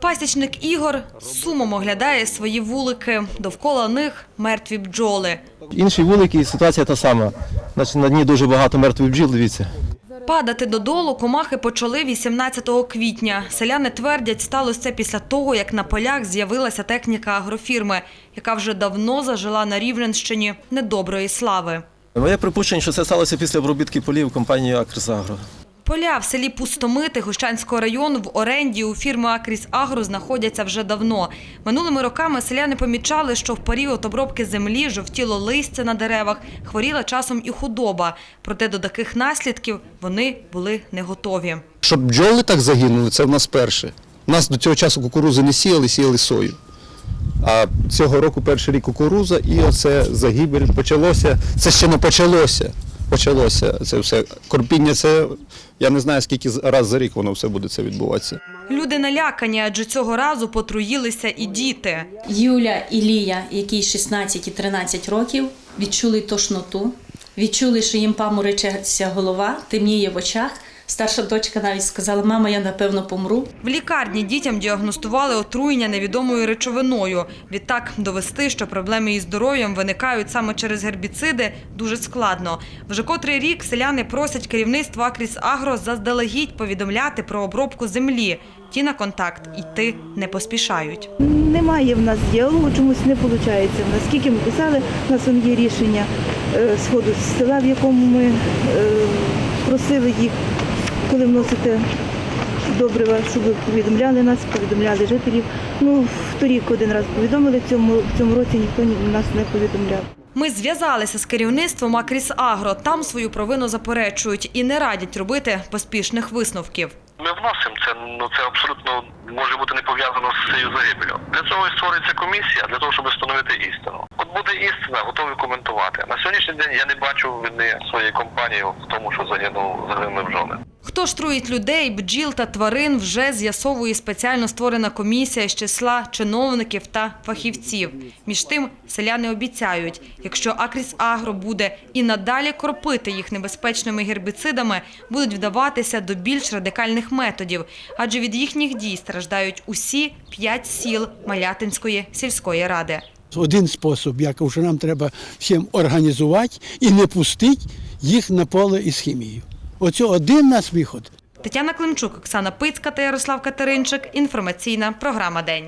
Пасічник Ігор з сумом оглядає свої вулики. Довкола них мертві бджоли. Інші вулики ситуація та сама. Значить, на дні дуже багато мертвих бджіл, дивіться. Падати додолу комахи почали 18 квітня. Селяни твердять, сталося це після того, як на полях з'явилася техніка агрофірми, яка вже давно зажила на Рівненщині недоброї слави. Моє припущення, що це сталося після обробітки полів компанією Акрисагро. Поля в селі Пустомити Гущанського району в оренді у фірми Акріс Агро знаходяться вже давно. Минулими роками селяни помічали, що в період обробки землі жовтіло листя на деревах, хворіла часом і худоба. Проте до таких наслідків вони були не готові. Щоб бджоли так загинули, це в нас перше. У нас до цього часу кукурузи не сіяли, сіяли сою. А цього року перший рік кукуруза і оце загибель почалося. Це ще не почалося. Почалося це все. Корпіння це, я не знаю, скільки раз за рік воно все буде це відбуватися. Люди налякані, адже цього разу потруїлися і діти. Юля і Лія, якій 16 і 13 років, відчули тошноту, відчули, що їм паморочиться голова, темніє в очах. Старша дочка навіть сказала: мама, я напевно помру. В лікарні дітям діагностували отруєння невідомою речовиною. Відтак довести, що проблеми із здоров'ям виникають саме через гербіциди, дуже складно. Вже котрий рік селяни просять керівництво Акріс Агро заздалегідь повідомляти про обробку землі. Ті на контакт йти не поспішають. Немає в нас діалогу, чомусь не виходить. Наскільки ми писали, у нас є рішення сходу з села, в якому ми е, просили їх, коли вносите добрива, щоб ви повідомляли нас, повідомляли жителів. Ну, в торік один раз повідомили, в цьому, в цьому році ніхто нас не повідомляв. Ми зв'язалися з керівництвом Акріс Агро. Там свою провину заперечують і не радять робити поспішних висновків. Ми вносимо це, ну це абсолютно може бути не пов'язано з цією загибелю. Для цього і створюється комісія для того, щоб встановити істину. Буде істина, готові коментувати. На сьогоднішній день я не бачу вини своєї компанії в тому, що загинув загинули бджоли. Хто ж труїть людей, бджіл та тварин вже з'ясовує спеціально створена комісія з числа чиновників та фахівців. Між тим, селяни обіцяють, якщо Акріс Агро буде і надалі кропити їх небезпечними гербіцидами, будуть вдаватися до більш радикальних методів, адже від їхніх дій страждають усі п'ять сіл Малятинської сільської ради. Один спосіб, як вже нам треба всім організувати і не пустити їх на поле із хімією. Оце один нас виход. Тетяна Климчук, Оксана Пицька та Ярослав Катеринчик. Інформаційна програма День.